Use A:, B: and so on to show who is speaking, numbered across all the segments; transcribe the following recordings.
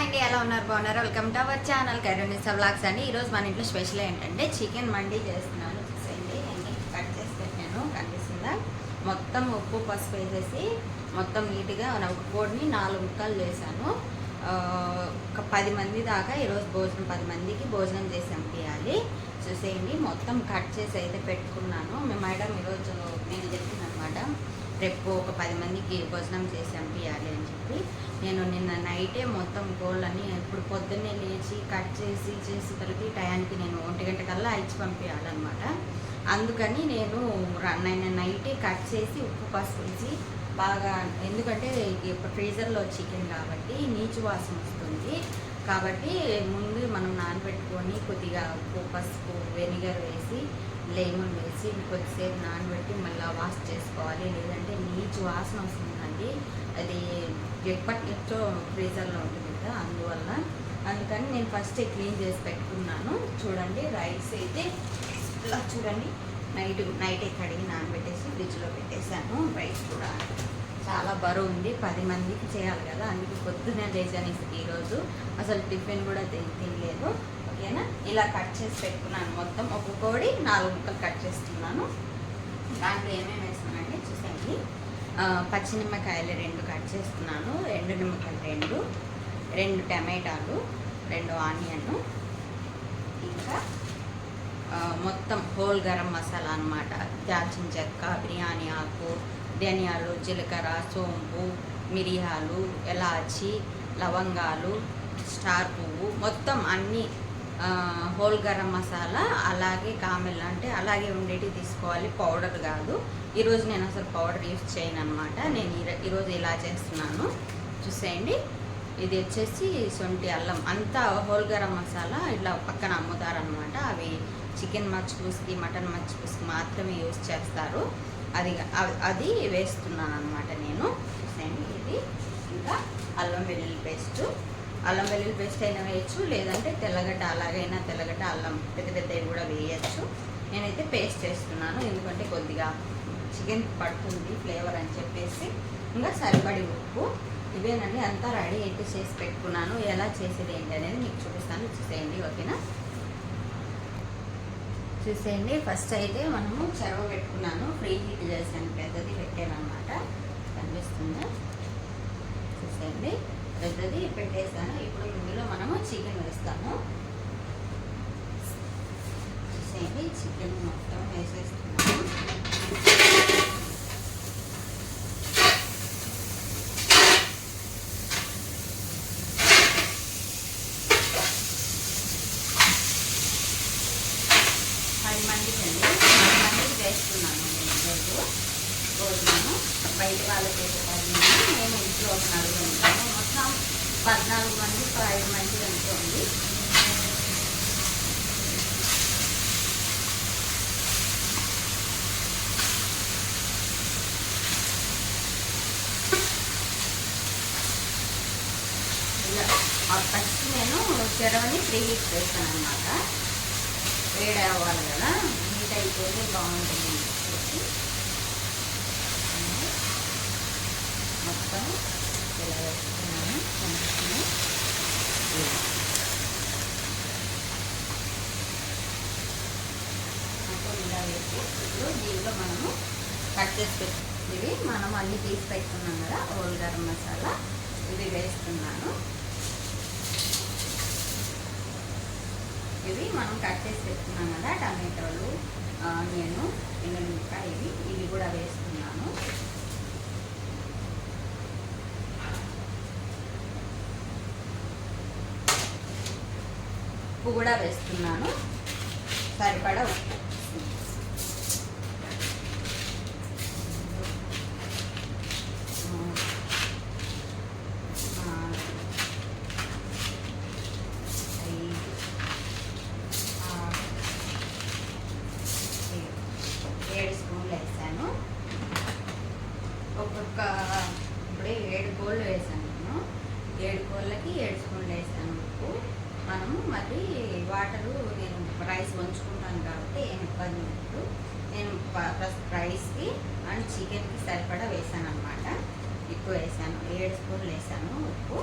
A: Hi అండి ఎలా ఉన్నారు? బాగున్నారు? Welcome to our channel Karunisa blogs అండి. ఈరోజు మన ఇంట్లో స్పెషల్ ఏంటంటే చికెన్ మండీ చేస్తున్నాను. చూసేయండి అన్నీ కట్ చేసి పెట్టాను. కనిపిస్తుందా మొత్తం ఉప్పు పసుపు వేసేసి మొత్తం నీట్గా ఒక కోడిని నాలుగు ముక్కలు చేశాను ఒక పది మంది దాకా ఈరోజు భోజనం పది మందికి భోజనం చేసి పంపించాలి. చూసేయండి మొత్తం కట్ చేసి అయితే పెట్టుకున్నాను. మేము మేడం ఈరోజు రేపు ఒక పది మందికి భోజనం చేసి పంపించాలి అని చెప్పి నేను నిన్న నైటే మొత్తం గోళ్ళని ఇప్పుడు పొద్దున్నే లేచి కట్ చేసి చేసి కలిపి టయానికి నేను ఒంటి గంట కల్లా ఇచ్చి పంపించాలన్నమాట అందుకని నేను నిన్న నైటే కట్ చేసి ఉప్పు పసుపు బాగా ఎందుకంటే ఇప్పుడు ఫ్రీజర్లో చికెన్ కాబట్టి నీచు వాసన వస్తుంది. కాబట్టి ముందు మనం నానబెట్టుకొని కొద్దిగా ఉప్పు పసుపు వెనిగర్ వేసి లెమన్ వేసి కొద్దిసేపు నానబెట్టి మళ్ళీ వాష్ చేసుకోవాలి. లేదంటే నీచు వాసన వస్తుందండి. అది ఎప్పటి నుంచో ఫ్రీజర్లో ఉంటుంది కదా అందువల్ల అందుకని నేను ఫస్ట్ క్లీన్ చేసి పెట్టుకున్నాను. చూడండి రైస్ అయితే ఇలా చూడండి. నైట్ నైట్ కడిగి నానబెట్టేసి ఫ్రిడ్జ్లో పెట్టేశాను. రైస్ కూడా చాలా బరువు ఉంది. పది మందికి చేయాలి కదా. అందుకే పొద్దునే లేచాను ఈరోజు అసలు టిఫిన్ కూడా తినలేదు. ఓకేనా? ఇలా కట్ చేసి పెట్టుకున్నాను మొత్తం. ఒక కోడి నాలుగు ముక్కలు కట్ చేస్తున్నాను. దాంట్లో ఏమేమి వేస్తానండి చూసేయండి. పచ్చి పచ్చినిమ్మకాయలు రెండు కట్ చేస్తున్నాను. రెండు నిమ్మకాయలు రెండు. రెండు టమాటాలు రెండు ఆనియన్. ఇంకా మొత్తం హోల్ గరం మసాలా అన్నమాట. దాల్చిన చెక్క బిర్యానీ ఆకు ధనియాలు జీలకర్ర సోంపు మిరియాలు ఎలాచి లవంగాలు స్టార్ పువ్వు మొత్తం అన్నీ హోల్ గరం మసాలా అలాగే కామెల్ అంటే అలాగే ఉండేటి తీసుకోవాలి. పౌడర్ కాదు. ఈరోజు నేను అసలు పౌడర్ యూస్ చేయను అనమాట నేను ఈరోజు ఇలా చేస్తున్నాను. చూసేయండి. ఇది వచ్చేసి సొంటి అల్లం. అంతా హోల్ గరం మసాలా ఇట్లా పక్కన అమ్ముతారనమాట అవి చికెన్ మచ్పూస్కి మటన్ మచ్పూస్కి మాత్రమే యూస్ చేస్తారు. అది అది వేస్తున్నాను అనమాట నేను చూసేయండి ఇది. ఇంకా అల్లం వెల్లుల్లి పేస్ట్. అల్లం వెల్లుల్లి పేస్ట్ అయినా వేయచ్చు లేదంటే తెల్లగడ్డ అలాగైనా తెల్లగడ్డ అల్లం పెద్ద పెద్దవి కూడా వేయచ్చు. నేనైతే పేస్ట్ చేస్తున్నాను ఎందుకంటే కొద్దిగా చికెన్ పడుతుంది ఫ్లేవర్ అని చెప్పేసి. ఇంకా సరిపడి ఉప్పు ఇవేనండి అంతా రెడీ అయితే చేసి పెట్టుకున్నాను. ఎలా చేసేది ఏంటి అనేది మీకు చూపిస్తాను. చూసేయండి ఓకేనా? చూసేయండి. ఫస్ట్ అయితే మనము చెరవ పెట్టుకున్నాను. ఫ్రీ హీట్ చేశాను. పెద్దది పెట్టాను కనిపిస్తుందా? చూసేయండి. పెద్దది పెట్టేసాను ఇప్పుడు ఇందులో మనము చికెన్ వేస్తాము. చూసేయండి. చికెన్ మొత్తం వేసేస్తున్నాము పది మందికి అండి పది మందికి వేస్తున్నాను నేను ఈరోజు భోజనము బయట వాళ్ళకి అయితే పది మంది మేము ఇంట్లో ఒక నలుగురు ఉంటాము మొత్తం పద్నాలుగు మంది పది మంది అనుకోండి ఇలా ఫస్ట్ నేను చెరవని ప్రీహీట్ చేస్తాను అనమాట వేడి అవ్వాలి కదా హీట్ అయిపోతే బాగుంటుంది అని చెప్పేసి మొత్తం ఇలా వేస్తున్నాను ఇలా. వేసి ఇప్పుడు దీనిలో మనము కట్ చేసి పెట్టి ఇవి మనం అన్నీ తీసి పెట్టుకున్నాం కదా ఓల్ గరం మసాలా ఇవి వేస్తున్నాను ఇవి మనం కట్ చేసి పెట్టుకున్నాం కదా టమాటోలు ఆనియన్ ఎండుమిరపకాయ ఇవి ఇవి కూడా వేస్తున్నాను ఉప్పు కూడా వేస్తున్నాను సరిపడా ఉప్పు ఆ, ఐదు ఆరు, ఏడు. ఏడు స్పూన్లు వేసాను ఒక్కొక్క ఇప్పుడే ఏడు కోళ్ళు వేసాను నేను ఏడు కోళ్ళకి ఏడు స్పూన్లు వేసాను ఉప్పు మనము మళ్ళీ వాటరు నేను రైస్ వంచుకుంటాను కాబట్టి ఏం ఇబ్బంది ఉండదు నేను ఫస్ట్ రైస్కి అండ్ చికెన్కి సరిపడా వేసాను. వేసాను ఏడు స్పూన్లు వేసాను ఉప్పు.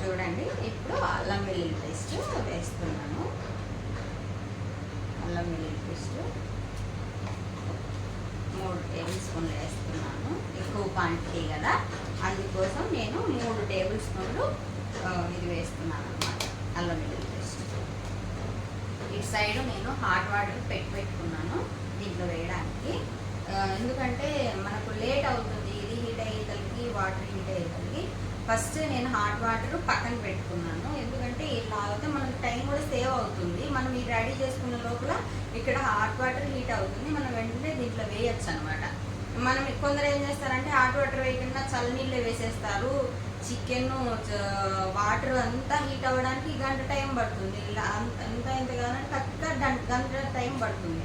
A: చూడండి ఇప్పుడు అల్లం వెల్లుల్లి పేస్ట్ వేస్తున్నాను. అల్లం వెల్లుల్లి పేస్ట్ మూడు టేబుల్ స్పూన్లు వేస్తున్నాను. ఎక్కువ క్వాంటిటీ కదా. అందుకోసం నేను మూడు టేబుల్ స్పూన్లు ఇది వేస్తున్నాను అనమాట అల్లం వెల్లుల్లి పేస్ట్. ఇటు సైడ్ నేను హాట్ వాటర్ పెట్టి పెట్టుకున్నాను దీంట్లో వేయడానికి. ఎందుకంటే మనకు లేట్ అవుతుంది ఇది హీట్ అయ్యేతలకి వాటర్ హీట్ అయ్యేతలకి ఫస్ట్ నేను హాట్ వాటర్ పక్కన పెట్టుకున్నాను. ఎందుకంటే ఇలా అయితే మనకు టైం కూడా సేవ్ అవుతుంది. మనం ఇది రెడీ చేసుకున్న లోపల ఇక్కడ హాట్ వాటర్ హీట్ అవుతుంది. మనం వెంటనే దీంట్లో వేయచ్చు అనమాట మనం కొందరు ఏం చేస్తారంటే హాట్ వాటర్ వేయకుండా చల్లనీళ్ళు వేసేస్తారు. చికెన్ వాటర్ అంతా హీట్ అవ్వడానికి గంట టైం పడుతుంది. ఇలా అంత ఎంత ఎంత కాదంటే కరెక్ట్గా గంట గంట టైం పడుతుంది.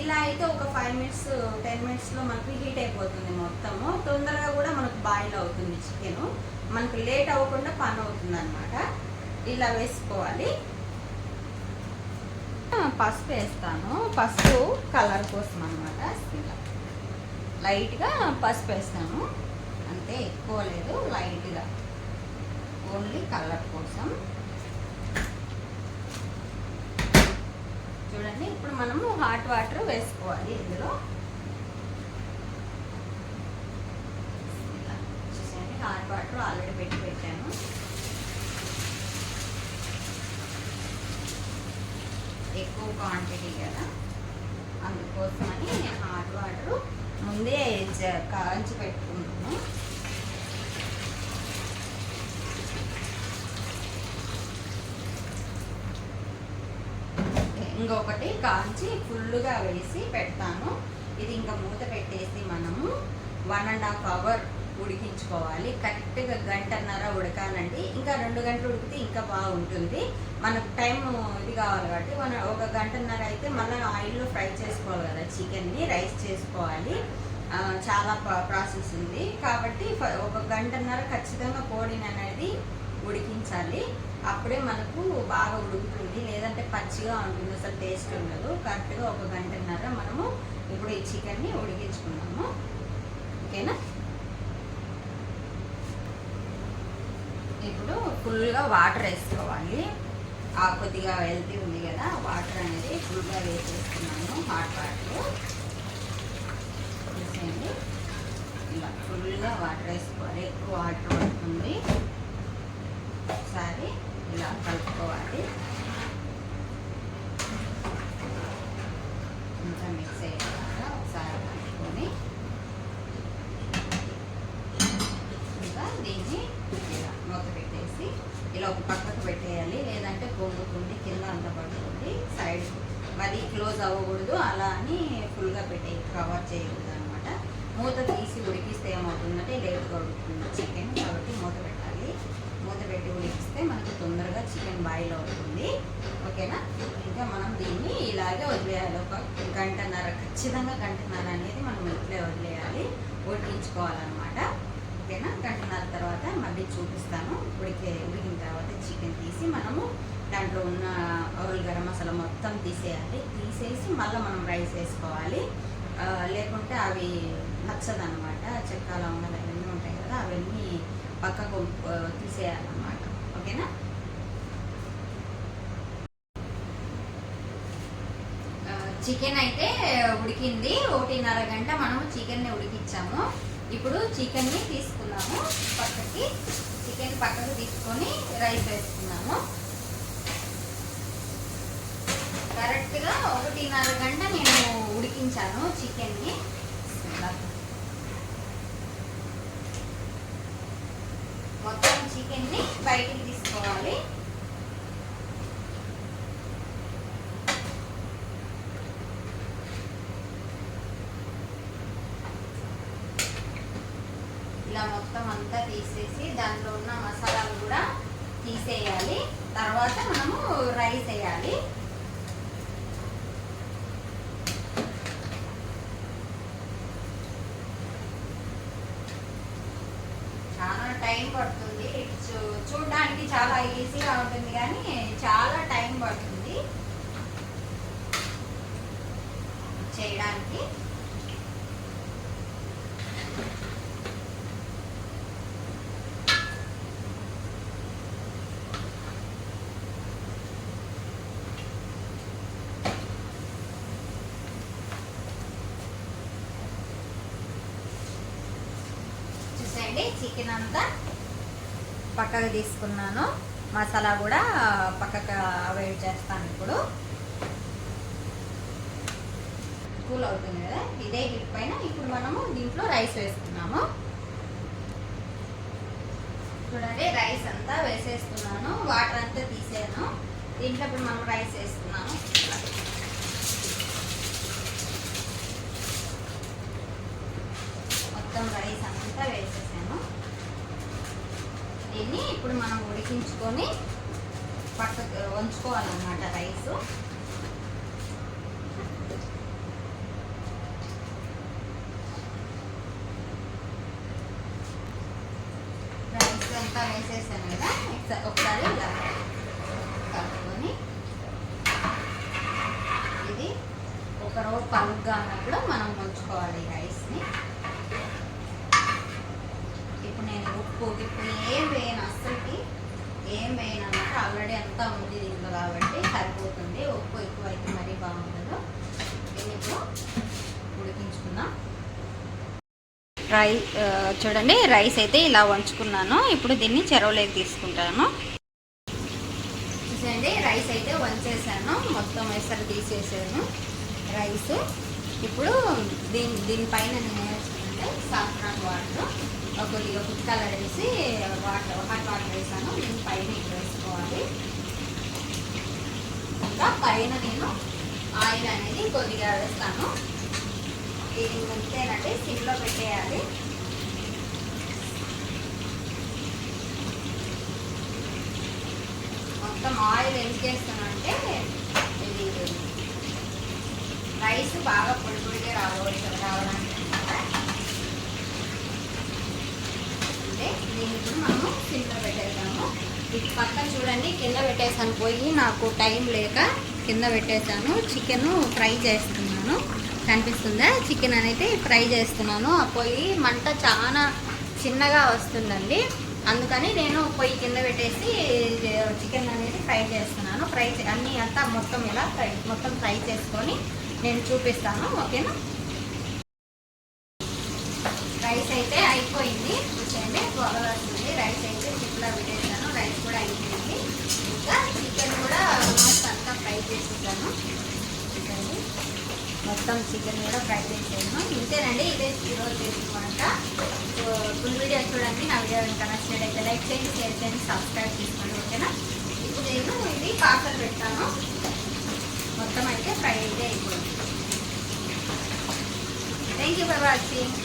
A: ఇలా అయితే ఒక ఫైవ్ మినిట్స్ టెన్ మినిట్స్లో మనకి హీట్ అయిపోతుంది మొత్తము. తొందరగా కూడా మనకు బాయిల్ అవుతుంది చికెన్ మనకు లేట్ అవ్వకుండా పని అవుతుంది అనమాట ఇలా వేసుకోవాలి. పసుపు వేస్తాను. పసుపు కలర్ కోసం అనమాట లైట్గా పసుపు వేస్తాను. అంతే ఎక్కువ లేదు లైట్గా ఓన్లీ కలర్ కోసం. చూడండి. ఇప్పుడు మనము హాట్ వాటర్ వేసుకోవాలి ఇందులో. ఇలా చూసేయండి. హాట్ వాటర్ ఆల్రెడీ పెట్టి పెట్టాను. ఎక్కువ క్వాంటిటీ కదా. అందుకోసమని హాట్ వాటర్ ముందే చ- కాంచి పెట్టుకుంటున్నాను ఇంకొకటి కాంచి ఫుల్గా వేసి పెడతాను. ఇది ఇంకా మూత పెట్టేసి మనము వన్ అండ్ హాఫ్ అవర్ ఉడికించుకోవాలి. కరెక్ట్గా గంటన్నర ఉడకాలండి. ఇంకా రెండు గంటలు ఉడికితే ఇంకా బాగుంటుంది. మనకు టైం ఇది కావాలి కాబట్టి మన ఒక గంటన్నర అయితే మళ్ళీ ఆయిల్లో ఫ్రై చేసుకోవాలి కదా చికెన్ని రైస్ చేసుకోవాలి. చాలా ప్రాసెస్ ఉంది. కాబట్టి ఒక గంటన్నర ఖచ్చితంగా కోడిని అనేది ఉడికించాలి. అప్పుడే మనకు బాగా ఉడుకుతుంది. లేదంటే పచ్చిగా ఉంటుంది. అసలు టేస్ట్ ఉండదు. కరెక్ట్గా ఒక గంటన్నర మనము ఇప్పుడు ఈ చికెన్ని ఉడికించుకున్నాము. ఓకేనా? ఇప్పుడు ఫుల్గా వాటర్ వేసుకోవాలి. ఆ కొద్దిగా హెల్తీ ఉంది కదా వాటర్ అనేది ఫుల్గా వేసేస్తున్నాను హాట్ వాటర్. చూసేయండి. ఇలా ఫుల్గా వాటర్ వేసుకోవాలి. ఎక్కువ వాటర్ పడుతుంది. ఒకసారి ఇలా కలుపుకోవాలి ఇంకా మిక్స్ అయ్యేలాగా ఒకసారి కలుపుకొని ఇంకా దీన్ని ఇలా మూత పెట్టేసి ఇలా ఒక పక్కకు పెట్టేయాలి లేదంటే పొంగుతుంది కింద అంత పడుతుంది సైడ్ మరి క్లోజ్ అవ్వకూడదు అలా అని ఫుల్గా పెట్టే కవర్ చేయకూడదు అనమాట మూత తీసి ఉడికిస్తే ఏమవుతుందంటే లేట్గా ఉడుకుతుంది చికెన్ కాబట్టి మూత పెట్టాలి మూత పెట్టి ఉడికిస్తే మనకి చికెన్ బాయిల్ అవుతుంది ఓకేనా? ఇంకా మనం దీన్ని ఇలాగే వదిలేయాలి. ఒక గంటన్నర ఖచ్చితంగా గంటన్నర అనేది మనం ఇట్లే వదిలేయాలి. ఉడికించుకోవాలన్నమాట. ఓకేనా? గంటన్నర తర్వాత మళ్ళీ చూపిస్తాను. ఉడికే ఉడికిన తర్వాత చికెన్ తీసి మనము దాంట్లో ఉన్న ఆయిల్ గరం మసాలా మొత్తం తీసేయాలి. తీసేసి మళ్ళీ మనం రైస్ వేసుకోవాలి. లేకుంటే అవి నచ్చదనమాట చెక్క లవంగాలు అవన్నీ ఉంటాయి కదా అవన్నీ పక్కకు తీసేయాలన్నమాట. ఓకేనా ఆ, చికెన్ అయితే ఉడికింది ఒకటిన్నర గంట మనము చికెన్ని ఉడికించాము. ఇప్పుడు చికెన్ని తీసుకున్నాము పక్కకి. చికెన్ పక్కకు తీసుకొని రైస్ వేసుకున్నాము. కరెక్ట్గా ఒకటిన్నర గంట నేను ఉడికించాను చికెన్ని. మొత్తం చికెన్ని బయటికి తీసుకోవాలి ఇలా మొత్తం అంతా తీసేసి దాంట్లో ఉన్న మసాలాలు కూడా తీసేయాలి. తర్వాత మనము రైస్ వేయాలి. చాలా టైం పడుతుంది. చూ- చూడడానికి చాలా ఈజీగా ఉంటుంది కానీ చాలా టైం పడుతుంది. చేయడానికి. చికెన్ అంతా పక్కకు తీసుకున్నాను. మసాలా కూడా పక్కకు వెయిట్ చేస్తాను ఇప్పుడు. కూల్ అవుతుంది కదా? ఇదే హిట్ పైన ఇప్పుడు మనము దీంట్లో రైస్ వేసుకున్నాము. చూడండి రైస్ అంతా వేసేస్తున్నాను. వాటర్ అంతా తీసాను దీంట్లో ఇప్పుడు మనం రైస్ వేసుకున్నాము. మొత్తం రైస్ అంతా వేసేసాను దీన్ని ఇప్పుడు మనం ఉడికించుకొని పక్కకు వంచుకోవాలన్నమాట రైస్. రైస్ అంతా వేసేసాను కదా ఒకసారి- ఇలా కలుపుకొని ఇది ఒక రోజు పలుగ్గా అన్నప్పుడు మనం ఉంచుకోవాలి రైస్ని. ఇప్పుడు నేను ఉప్పు ఇప్పుడు ఏం వేయను అస్సలకి ఏం వేయను అన్నమాట ఆల్రెడీ అంతా ఉంది దీంట్లో కాబట్టి సరిపోతుంది. ఉప్పు ఎక్కువ అయితే మరీ బాగుండదు. దీన్ని ఇప్పుడు ఉడికించుకుందాం రై చూడండి రైస్ అయితే ఇలా వంచుకున్నాను. ఇప్పుడు దీన్ని చెరవలోకి తీసుకుంటాను. చూసండి రైస్ అయితే వంచేసాను. మొత్తం ఎసరు తీసేసాను. రైస్ ఇప్పుడు దీని దీనిపైన నేను వేసుకుంటే సాఫ్రాన్ వాటర్ కొద్దిగా ఫుడ్ కలర్ వేసి వాటర్ హాట్ వాటర్ వేసాను. నేను ఇట్లా వేసుకోవాలి. ఇంకా పైన నేను ఆయిల్ అనేది కొద్దిగా వేస్తాను. ఇది అంతేనండి సిమ్లో పెట్టేయాలి. మొత్తం ఆయిల్ ఎందుకు వేస్తానంటే ఇది రైస్ బాగా పొడి పొడిగా రావాలి రావడానికి అన్నమాట. అంటే దీన్ని ఇప్పుడు మనము సిమ్లో పెట్టేసాము పక్కన చూడండి కింద పెట్టేసాను పోయి నాకు టైం లేక కింద పెట్టేసాను చికెన్ ఫ్రై చేస్తున్నాను. కనిపిస్తుందా? చికెన్ అనేది ఫ్రై చేస్తున్నాను. ఆ పొయ్యి మంట చాలా చిన్నగా వస్తుందండి. అందుకని నేను పొయ్యి కింద పెట్టేసి చికెన్ అనేది ఫ్రై చేస్తున్నాను. ఫ్రై చే- అన్నీ అంతా మొత్తం ఇలా ఫ్రై మొత్తం ఫ్రై చేసుకొని నేను చూపిస్తాను. ఓకేనా? రైస్ అయితే అయిపోయింది చూసేయండి త్వరగా వస్తుంది రైస్ అయితే చిప్లా పెట్టేసాను రైస్ కూడా అయిపోయింది ఇంకా చికెన్ కూడా ఆల్మోస్ట్ అంతా ఫ్రై చేసేసాను చూడండి మొత్తం చికెన్ కూడా ఫ్రై చేసేసాను ఇంతేనండి ఇదే ఈరోజు చేసిన వంట. సో ఫుల్ వీడియో చూడండి నా వీడియో కనుక నచ్చినట్టయితే లైక్ చేయండి షేర్ చేయండి సబ్స్క్రైబ్ చేసుకోండి ఓకేనా? ఇప్పుడు నేను ఇది పాకలు పెట్టాను మొత్తం అయితే ఫ్రై అయితే అయిపోయింది. Thank you for watching